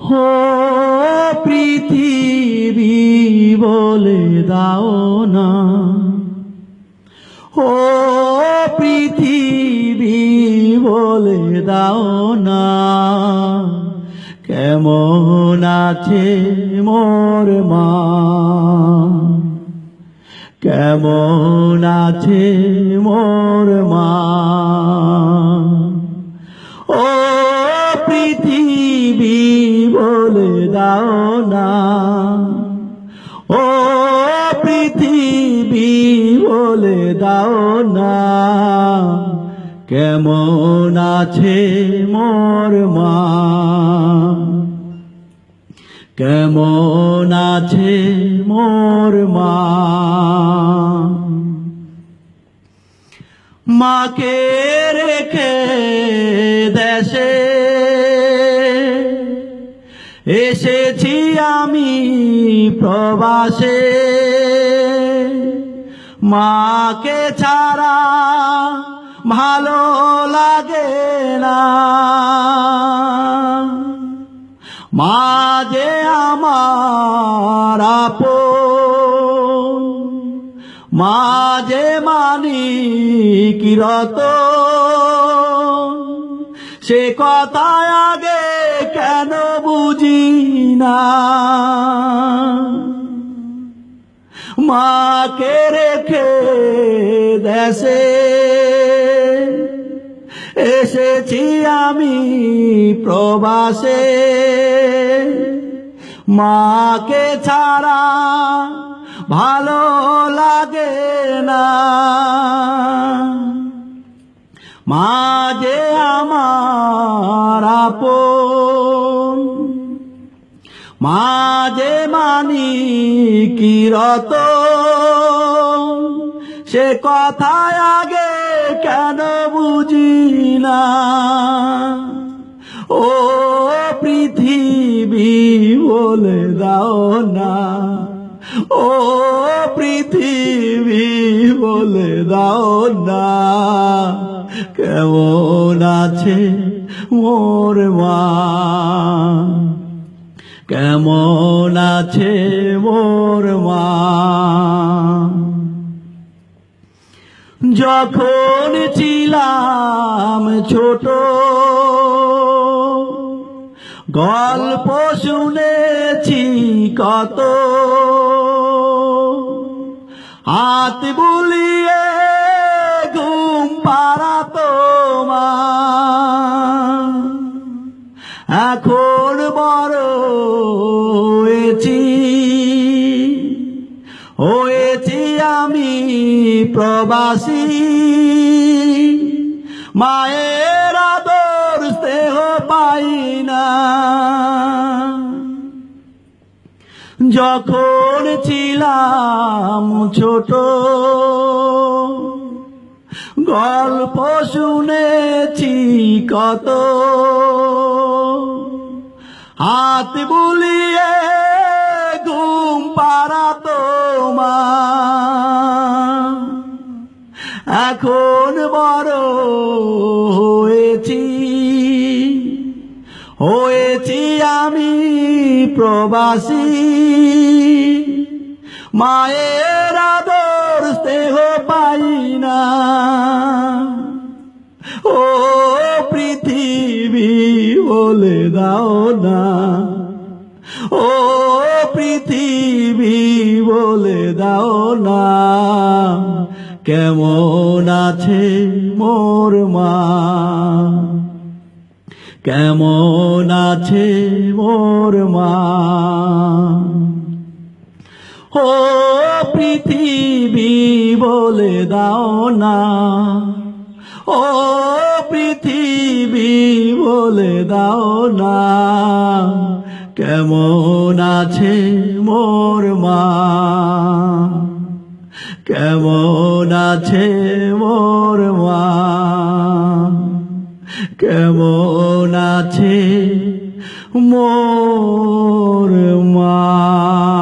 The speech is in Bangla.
হো, পৃথিবী বলে দাও না। ও পৃথিবী বলে দাও না। কেমন আছে মোর মা? কেমন আছে মোর মা? দাও না ও পৃথিবী বলে দাও না কেমন আছে মোর মা? কেমন আছে মোর মা? মাকে রেখে দেশে এসেছি আমি প্রবাসে। মাকে ছাড়া ভালো লাগে না। মা যে আমার আপন, মা যে মানি কিরত সে কথা আগে কেন বুঝি না। মাকে রেখে দেশে এসেছি আমি প্রবাসে। মাকে ছাড়া ভালো লাগে না। মা যে আমার আপন মা যে মানি কিরত। সে কথায় আগে কেন বুঝি না ও পৃথিবী বলে দাও না। ও পৃথিবী বলে দাও না। কেমন আছে মোর মা? কেমন আছে মোর মা? যখন ছিলাম ছোট, গল্প শুনেছি কত। হাত বুলিয়ে ঘুম পাড়াতো মা। প্রবাসী। মায়ের আদর স্নেহ পাই না। যখন ছিলাম ছোট, গল্প শুনেছি কত। হাত বুলিয়ে ঘুম পাড়াতো এখন বড় হয়েছি। হয়েছি আমি প্রবাসী। মায়ের আদর স্নেহ পাই না। ও পৃথিবী বলে দাও না। ও পৃথিবী বলে দাও না। কেমন আছে মোর মা? কেমন আছে মোর মা? ও পৃথিবী বলে দাও না। ও পৃথিবী বলে দাও না। কেমন আছে মোর মা? কেমন আছে মোর মা? কেমন আছে মোর মা?